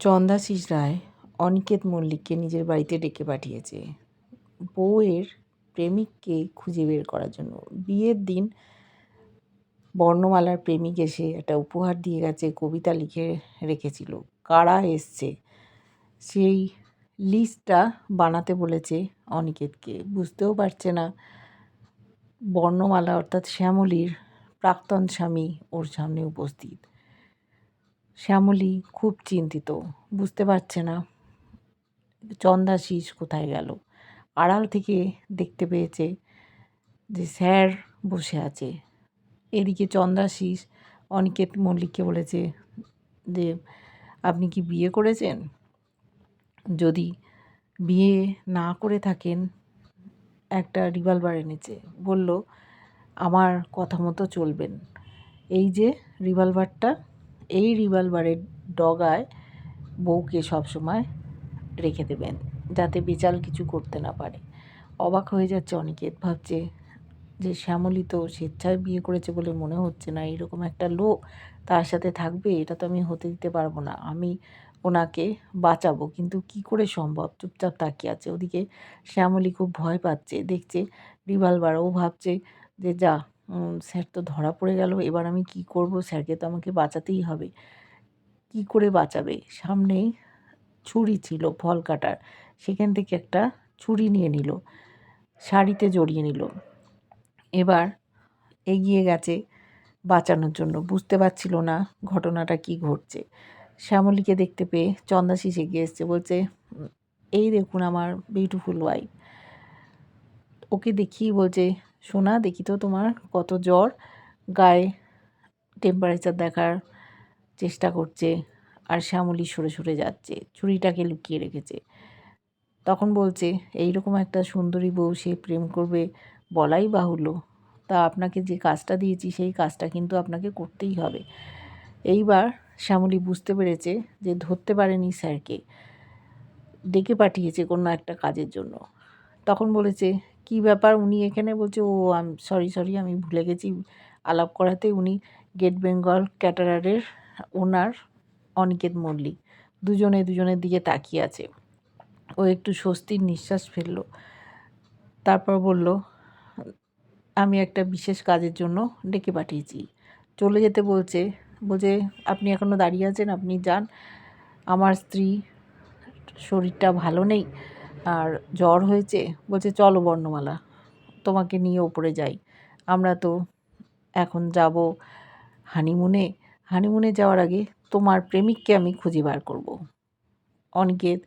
চন্দাশিস রায় অনিকেত মল্লিককে নিজের বাড়িতে ডেকে পাঠিয়েছে। বউয়ের প্রেমিককে খুঁজে বের করার জন্য। বিয়ের দিন বর্ণমালার প্রেমিক এসে একটা উপহার দিয়ে গেছে, কবিতা লিখে রেখেছিল। কারা এসছে? সেই লিস্টটা বানাতে বলেছে অনিকেতকে। বুঝতেও পারছে না। বর্ণমালা অর্থাৎ শ্যামলীর প্রাক্তন স্বামী ওর সামনে উপস্থিত। শ্যামলী খুব চিন্তিত, বুঝতে পারছে না। চন্দাশিস কোথায় গেল? আড়াল থেকে দেখতে পেয়েছে যে স্যার বসে আছে। এদিকে চন্দাশিস অনিকেত মল্লিককে বলেছে যে, আপনি কি বিয়ে করেছেন? যদি বিয়ে না করে থাকেন, একটা রিভলভার এনেছে। বলল, আমার কথা মতো চলবেন। এই যে রিভলভারটা এই রিভলভারের ডগায় বউকে সবসময় রেখে দেবেন, যাতে বেচাল কিছু করতে না পারে। অবাক হয়ে যাচ্ছে অনিকেত, ভাবছে যে শ্যামলী তো স্বেচ্ছায় বিয়ে করেছে বলে মনে হচ্ছে না এরকম একটা লোক তার সাথে থাকবে, এটা তো আমি হতে দিতে পারব না, আমি ওনাকে বাঁচাবো, কিন্তু কি করে সম্ভব? চুপচাপ তাকিয়ে আছে। ওদিকে শ্যামলী খুব ভয় পাচ্ছে, দেখছে রিভলভার, ও ভাবছে যে যা স্যার তো ধরা পড়ে গেল, এবার আমি কি করব? স্যারকে তো আমাকে বাঁচাতেই হবে। কি করে বাঁচাবে? সামনেই ছুরি ছিল, ফল কাটার। সেখান থেকে একটা ছুরি নিয়ে নিল, শাড়িতে জড়িয়ে নিল। এবার এগিয়ে গেছে বাঁচানোর জন্য। বুঝতে পারছিল না ঘটনাটা কি ঘটছে। শ্যামলীকে দেখতে পেয়ে চন্দাশিস এগিয়ে এসছে, বলছে এই দেখুন আমার বিউটিফুল ওয়াইফ ওকে দেখি বলছে সোনা দেখি তো তোমার কত জ্বর, গায়ে টেম্পারেচার দেখার চেষ্টা করছে, আর শ্যামলি সরে সরে যাচ্ছে ছুরিটাকে লুকিয়ে রেখেছে। তখন বলছে, এইরকম একটা সুন্দরী বউ সে প্রেম করবে বলাই বাহুল্য। তা আপনাকে যে কাজটা দিয়েছি, সেই কাজটা কিন্তু আপনাকে করতেই হবে। এইবার শ্যামলী বুঝতে পেরেছে যে ধরতে পারেনি স্যারকে। ডেকে পাঠিয়েছে কোনো একটা কাজের জন্য। তখন বলেছে কি ব্যাপার উনি এখানে? বলছে, ও, আম সরি সরি আমি ভুলে গেছি। আলাপ করাতে উনি গেট বেঙ্গল ক্যাটারারের ওনার অনিকেত মল্লিক। দুজনে দুজনের দিকে তাকিয়ে আছে। ও একটু স্বস্তির নিঃশ্বাস ফেলল। তারপর বলল, আমি একটা বিশেষ কাজের জন্য ডেকে পাঠিয়েছি। চলে যেতে বলছে। বলছে, আপনি এখনও দাঁড়িয়ে আছেন? আপনি যান। আমার স্ত্রী শরীরটা ভালো নেই। আর জ্বর হয়েছে, বলছে, চলো বর্ণমালা, তোমাকে নিয়ে ওপরে যাই। আমরা তো এখন যাব হানিমুনে। হানিমুনে যাওয়ার আগে তোমার প্রেমিককে আমি খুঁজে বার করব। অনিকেত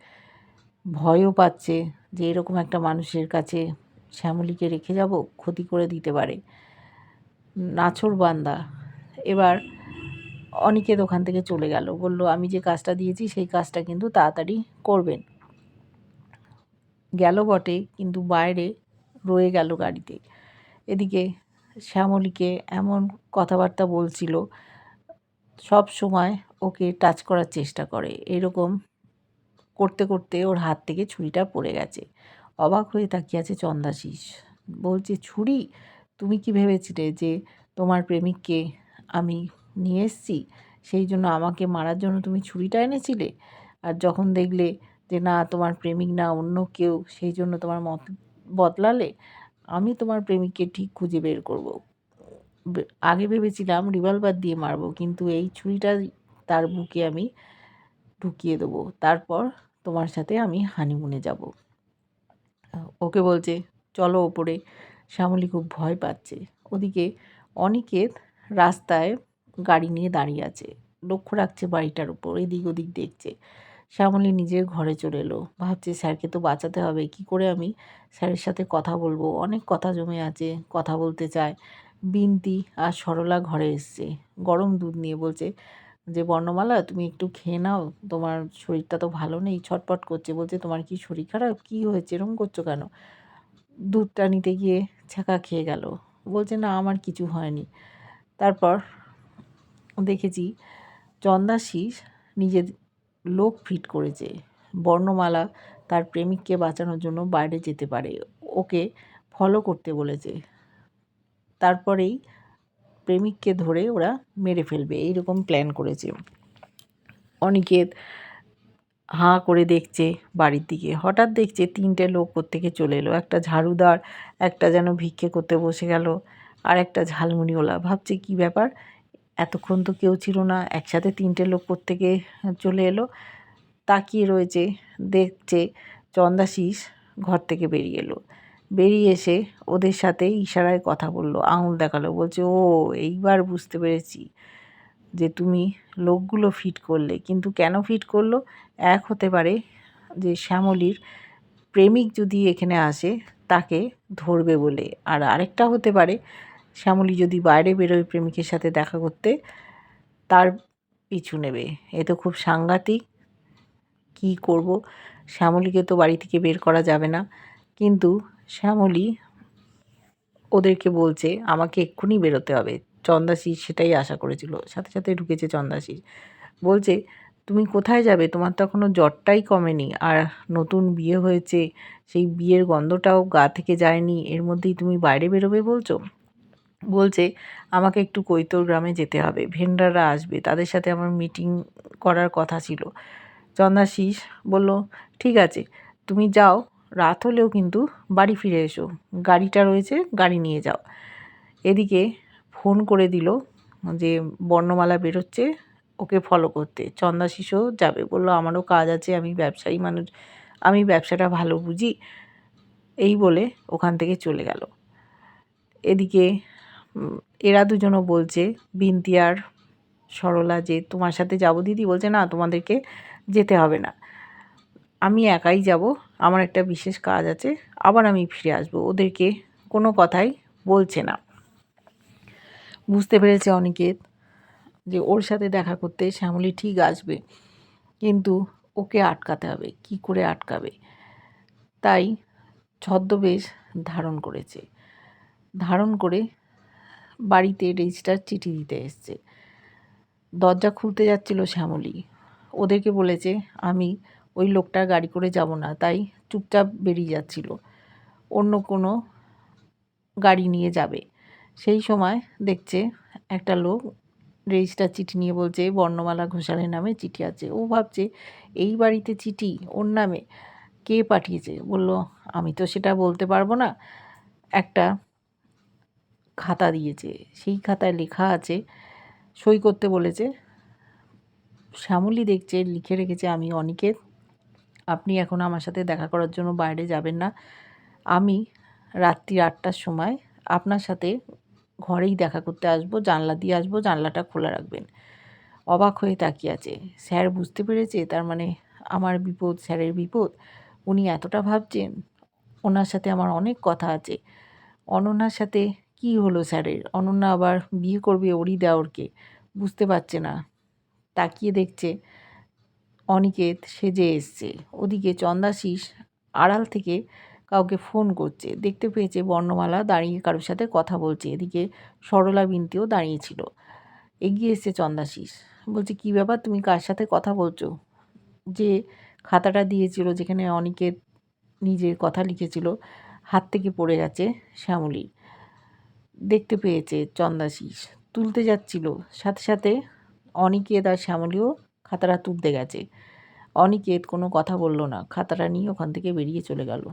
ভয়ও পাচ্ছে যে এরকম একটা মানুষের কাছে শ্যামলীকে রেখে যাব, ক্ষতি করে দিতে পারে। নাছর বান্দা। এবার অনিকেত ওখান থেকে চলে গেল, বলল, আমি যে কাজটা দিয়েছি, সেই কাজটা কিন্তু তাড়াতাড়ি করবেন। গেল বটে, কিন্তু বাইরে রয়ে গেল গাড়িতে। এদিকে শ্যামলীকে এমন কথাবার্তা বলছিল, সব সময় ওকে টাচ করার চেষ্টা করে। এরকম করতে করতে ওর হাত থেকে ছুরিটা পড়ে গেছে। অবাক হয়ে তাকিয়ে আছে চন্দাশিস। বলছে, ছুরি? তুমি কি ভেবেছিলে যে তোমার প্রেমিককে আমি নিয়ে এসছি? সেই জন্য আমাকে মারার জন্য তুমি ছুরিটা এনেছিলে? আর যখন দেখলে যে, না, তোমার প্রেমিক না, অন্য কেউ সেই জন্য তোমার মত বদলালে আমি তোমার প্রেমিককে ঠিক খুঁজে বের করব। আগে ভেবেছিলাম রিভলভার দিয়ে মারবো, কিন্তু এই ছুরিটা তার বুকে আমি ঢুকিয়ে দেবো। তারপর তোমার সাথে আমি হানিমুনে যাব। ওকে বলছে, চলো ওপরে। শ্যামলী খুব ভয় পাচ্ছে। ওদিকে অনিকেত রাস্তায় গাড়ি নিয়ে দাঁড়িয়ে আছে। লক্ষ্য রাখছে বাড়িটার উপর, এদিক ওদিক দেখছে। শ্যামলী নিজের ঘরে চলে এলো। ভাবছে, স্যারকে তো বাঁচাতে হবে। কি করে আমি স্যারের সাথে কথা বলব? অনেক কথা জমে আছে, কথা বলতে চায়। বিনতি আর সরলা ঘরে এসছে। গরম দুধ নিয়ে বলছে, যে বর্ণমালা, তুমি একটু খেয়ে নাও। তোমার শরীরটা তো ভালো নেই ছটপট করছে। বলছে, তোমার কি শরীর খারাপ? কী হয়েছে? এরকম করছ কেন? দুধটা নিতে গিয়ে ছ্যাঁকা খেয়ে গেল। বলছে, না, আমার কিছু হয়নি। তারপর দেখেছি, চন্দাশিস নিজের লোক ফিট করেছে। বর্ণমালা তার প্রেমিককে বাঁচানোর জন্য বাইরে যেতে পারে। ওকে ফলো করতে বলেছে। তারপরেই প্রেমিককে ধরে ওরা মেরে ফেলবে। এইরকম প্ল্যান করেছে। অনিকেত হাঁ করে দেখছে বাড়ির দিকে। হঠাৎ দেখছে তিনটে লোক কোত্থেকে চলে এলো। একটা ঝাড়ুদার, একটা যেন ভিক্ষে করতে বসে গেল, আর একটা ঝালমুড়িওয়ালা। ভাবছে, কি ব্যাপার? এতক্ষণ তো কেউ ছিল না, একসাথে তিনটে লোক কোত্থেকে চলে এলো। তাকিয়ে রয়েছে, দেখছে চন্দাশিস ঘর থেকে বেরিয়ে এলো। বেরিয়ে এসে ওদের সাথে ইশারায় কথা বলল। আঙুল দেখাল, বলছে, ও, এইবার বুঝতে পেরেছি যে তুমি লোকগুলো ফিট করলে। কিন্তু কেন ফিট করল? এক হতে পারে যে শ্যামলীর প্রেমিক যদি এখানে আসে, তাকে ধরবে বলে। আর আরেকটা হতে পারে শ্যামলী যদি বাইরে বেরোয় প্রেমিকের সাথে দেখা করতে, তার পিছু নেবে। এ তো খুব সাংঘাতিক। কী করব? শ্যামলীকে তো বাড়ি থেকে বের করা যাবে না। কিন্তু শ্যামলী ওদেরকে বলছে, আমাকে এক্ষুনি বেরোতে হবে। চন্দাশিস সেটাই আশা করেছিল। সাথে সাথে ঢুকেছে চন্দাশিস বলছে, তুমি কোথায় যাবে? তোমার তো এখনও জ্বরটাই কমেনি। আর নতুন বিয়ে হয়েছে, সেই বিয়ের গন্ধটাও গা থেকে যায়নি। এর মধ্যেই তুমি বাইরে বেরোবে বলছো? বলছে, আমাকে একটু কৈতর গ্রামে যেতে হবে। ভেন্ডাররা আসবে। তাদের সাথে আমার মিটিং করার কথা ছিল। চন্দাশিস বলল, ঠিক আছে, তুমি যাও। রাত হলেও কিন্তু বাড়ি ফিরে এসো। গাড়িটা রয়েছে, গাড়ি নিয়ে যাও। এদিকে ফোন করে দিল যে বর্ণমালা বেরোচ্ছে, ওকে ফলো করতে। চন্দাশিসও যাবে। বলল, আমারও কাজ আছে, আমি ব্যবসায়ী মানুষ, আমি ব্যবসাটা ভালো বুঝি। এই বলে ওখান থেকে চলে গেল। এদিকে এরা দুজনও বলছে বিন্তি আর সরলা যে তোমার সাথে যাব, দিদি বলছে, না, তোমাদেরকে যেতে হবে না। আমি একাই যাব, আমার একটা বিশেষ কাজ আছে, আবার আমি ফিরে আসব। ওদেরকে কোনো কথাই বলছে না। বুঝতে পেরেছে অনিকেত যে ওর সাথে দেখা করতে শ্যামলী ঠিক আসবে, কিন্তু ওকে আটকাতে হবে, কি করে আটকাবে? তাই ছদ্মবেশ ধারণ করেছে। ধারণ করে বাড়িতে রেজিস্টার চিঠি দিতে এসছে। দরজা খুলতে যাচ্ছিল শ্যামলী। ওদেরকে বলেছে, আমি ওই লোকটার গাড়ি করে যাব না। তাই চুপচাপ বেরিয়ে যাচ্ছিল। অন্য কোনো গাড়ি নিয়ে যাবে। সেই সময় দেখছে একটা লোক রেজিস্টার চিঠি নিয়ে বলছে, বর্ণমালা ঘোষালের নামে চিঠি আছে। ও ভাবছে, এই বাড়িতে চিঠি? ওর নামে? কে পাঠিয়েছে? বলল, আমি তো সেটা বলতে পারব না। একটা খাতা দিয়েছে, সেই খাতায় লেখা আছে, সই করতে বলেছে। শ্যামলী দেখছে, লিখে রেখেছে, আমি অনিকেত, আপনি এখন আমার সাথে দেখা করার জন্য বাইরে যাবেন না। আমি রাত্রি আটটার সময় আপনার সাথে ঘরেই দেখা করতে আসব, জানলা দিয়ে আসব, জানলাটা খোলা রাখবেন। অবাক হয়ে তাকিয়ে আছে। স্যার বুঝতে পেরেছে? তার মানে আমার বিপদ, স্যারের বিপদ। উনি এতটা ভাবছেন? ওনার সাথে আমার অনেক কথা আছে। অনন্যার সাথে কি হলো স্যারের? অনন্যা আবার বিয়ে করবে ওরই দেওরকে। বুঝতে পারছে না। তাকিয়ে দেখছে অনিকেত সেজে এসছে। ওদিকে চন্দাশিস আড়াল থেকে কাউকে ফোন করছে। দেখতে পেয়েছে বর্ণমালা দাঁড়িয়ে কারোর সাথে কথা বলছে। এদিকে সরলা বিনতিও দাঁড়িয়েছিল। এগিয়ে এসছে চন্দাশিস বলছে, কী ব্যাপার? তুমি কার সাথে কথা বলছো? যে খাতাটা দিয়েছিল যেখানে অনিকেত নিজের কথা লিখেছিল, হাত থেকে পড়ে গেছে শ্যামলী দেখতে পেয়েছে চন্দাশিস। তুলতে যাচ্ছিল। সাথে সাথে অনিকেত আর শ্যামলীও খাতাটা তুলতে গেছে। অনিকেত কোনো কথা বলল না। খাতাটা নিয়ে ওখান থেকে বেরিয়ে চলে গেল।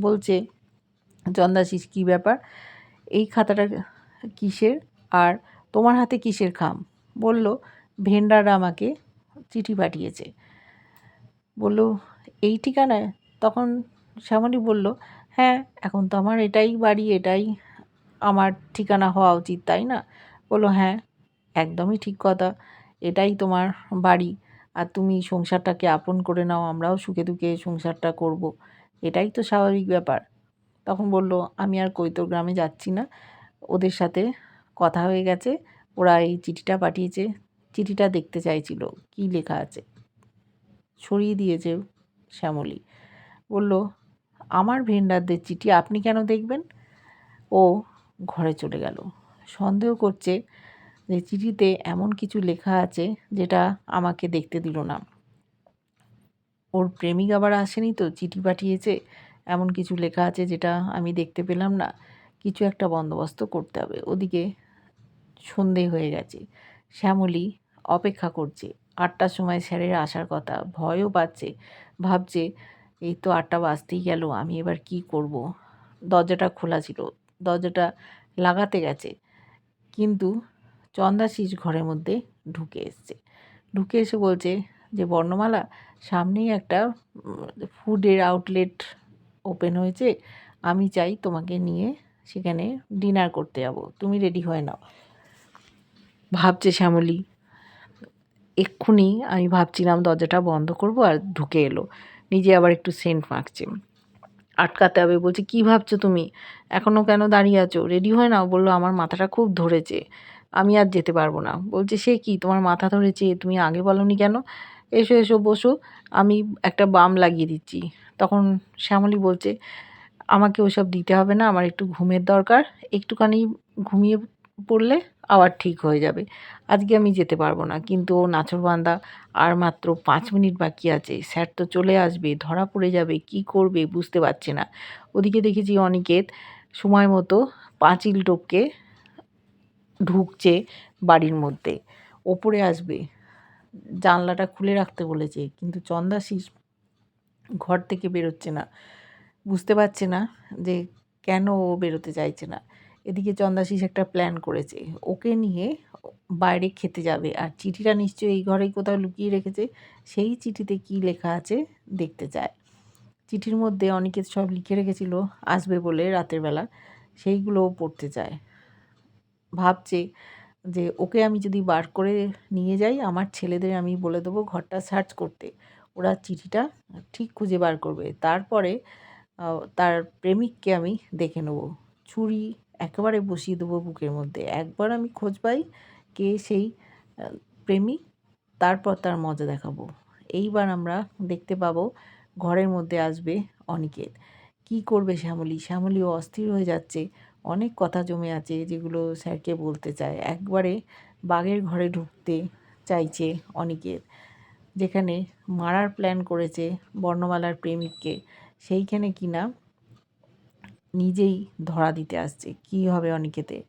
বলছে, চন্দাশিস, কী ব্যাপার? এই খাতাটা কিসের? আর তোমার হাতে কিসের খাম? বলল, ভেন্ডাররা আমাকে চিঠি পাঠিয়েছে। বলল, এই ঠিকানায়? তখন শ্যামলী বলল হ্যাঁ এখন তো আমার এটাই বাড়ি, এটাই আমার ঠিকানা হওয়া উচিত, তাই না? বলল হ্যাঁ একদমই ঠিক কথা। এটাই তোমার বাড়ি। আর তুমি সংসারটাকে আপন করে নাও, আমরাও সুখে দুঃখে সংসারটা করব। এটাই তো স্বাভাবিক ব্যাপার। তখন বলল, আমি আর কৈতর গ্রামে যাচ্ছি না। ওদের সাথে কথা হয়ে গেছে। ওরা এই চিঠিটা পাঠিয়েছে। চিঠিটা দেখতে চাইছিল। কি লেখা আছে? সরিয়ে দিয়েছে শ্যামলী। বলল, আমার ভেন্ডারদের চিঠি আপনি কেন দেখবেন? ও ঘরে চলে গেল। সন্দেহ করছে যে চিঠিতে এমন কিছু লেখা আছে যেটা আমাকে দেখতে দিল না। ওর প্রেমিক আবার আসেনি তো, চিঠি পাঠিয়েছে। এমন কিছু লেখা আছে যেটা আমি দেখতে পেলাম না। কিছু একটা বন্দোবস্ত করতে হবে। ওদিকে সন্ধে হয়ে গেছে। শ্যামলী অপেক্ষা করছে। আটটার সময় স্যারের আসার কথা। ভয়ও পাচ্ছে। ভাবছে, এই তো আটটা বাজতেই গেল, আমি এবার কি করব? দরজাটা খোলা ছিল। দরজাটা লাগাতে গেছে। কিন্তু চন্দাশিস ঘরের মধ্যে ঢুকে এসছে। ঢুকে এসে বলছে যে, বর্ণমালা, সামনেই একটা ফুডের আউটলেট ওপেন হয়েছে। আমি চাই তোমাকে নিয়ে সেখানে ডিনার করতে যাব। তুমি রেডি হয়ে নাও। ভাবছে শ্যামলী। এক্ষুনি আমি ভাবছিলাম দরজাটা বন্ধ করব আর ঢুকে এলো। নিজে আবার একটু সেন্ট মাখছে। আটকাতে হবে। বলছে, কি ভাবছ তুমি? এখনও কেন দাঁড়িয়ে আছো? রেডি হয়ে নাও? বলল, আমার মাথাটা খুব ধরেছে। আমি আর যেতে পারব না। বলছে, সে কি? তোমার মাথা ধরেছে? তুমি আগে বলনি কেন? এসো এসো, বসো। আমি একটা বাম লাগিয়ে দিচ্ছি। তখন শ্যামলি বলছে, আমাকে ওসব দিতে হবে না। আমার একটু ঘুমের দরকার। একটুখানি ঘুমিয়ে পড়লে আবার ঠিক হয়ে যাবে। আজকে আমি যেতে পারব না। কিন্তু ও নাচরবান্দা আর মাত্র পাঁচ মিনিট বাকি আছে। স্যার তো চলে আসবে, ধরা পড়ে যাবে, কি করবে বুঝতে পারছে না। ওদিকে দেখেছি অনিকেত সময় মতো পাঁচিল টপকে ঢুকছে বাড়ির মধ্যে। ওপরে আসবে। জানলাটা খুলে রাখতে বলেছে, কিন্তু চন্দাশিস ঘর থেকে বেরোচ্ছে না। বুঝতে পারছে না যে কেন ও বেরোতে চাইছে না। এদিকে একটা প্ল্যান করেছে। ওকে নিয়ে বাইরে খেতে যাবে। আর চিঠিটা নিশ্চয়ই এই ঘরেই কোথাও লুকিয়ে রেখেছে। সেই চিঠিতে কি লেখা আছে দেখতে চায়। চিঠির মধ্যে অনেকে সব লিখে রেখেছিল, আসবে বলে রাতের বেলা। সেইগুলো পড়তে চায়। ভাবছে যে ওকে আমি যদি বার করে নিয়ে যাই, আমার ছেলেদের আমি বলে দেবো ঘরটা সার্চ করতে। ওরা চিঠিটা ঠিক খুঁজে বার করবে। তারপরে তার প্রেমিককে আমি দেখে নেব। ছুরি একেবারে বসিয়ে দেবো বুকের মধ্যে। একবার আমি খোঁজ পাই কে সেই প্রেমিক তারপর তার মজা দেখাবো। এইবার আমরা দেখতে পাবো ঘরের মধ্যে আসবে অনিকেত। কি করবে শ্যামলী? শ্যামলীও অস্থির হয়ে যাচ্ছে। অনেক কথা জমে আছে যেগুলো স্যারকে বলতে চায়। একবারে বাঘের ঘরে ঢুকতে চাইছে অনিকেত, যেখানে মারার প্ল্যান করেছে বর্ণমালার প্রেমিককে। সেইখানে কিনা নিজেই ধরা দিতে আসছে। কি হবে অনিকেতে?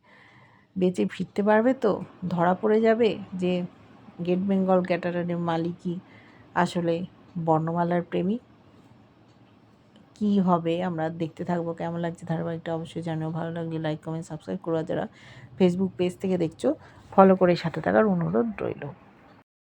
বেঁচে ফিরতে পারবে তো? ধরা পড়ে যাবে যে গেট বেঙ্গল ক্যাটারারের মালিকই আসলে বর্ণমালার প্রেমিক? কি হবে? আমরা দেখতে থাকব কেমন লাগছে ধারাবাহিকটা অবশ্যই জানিও। ভালো লাগলে লাইক কমেন্ট সাবস্ক্রাইব করো যারা। ফেসবুক পেজ থেকে দেখছ। ফলো করে সাথে থাকার অনুরোধ রইল।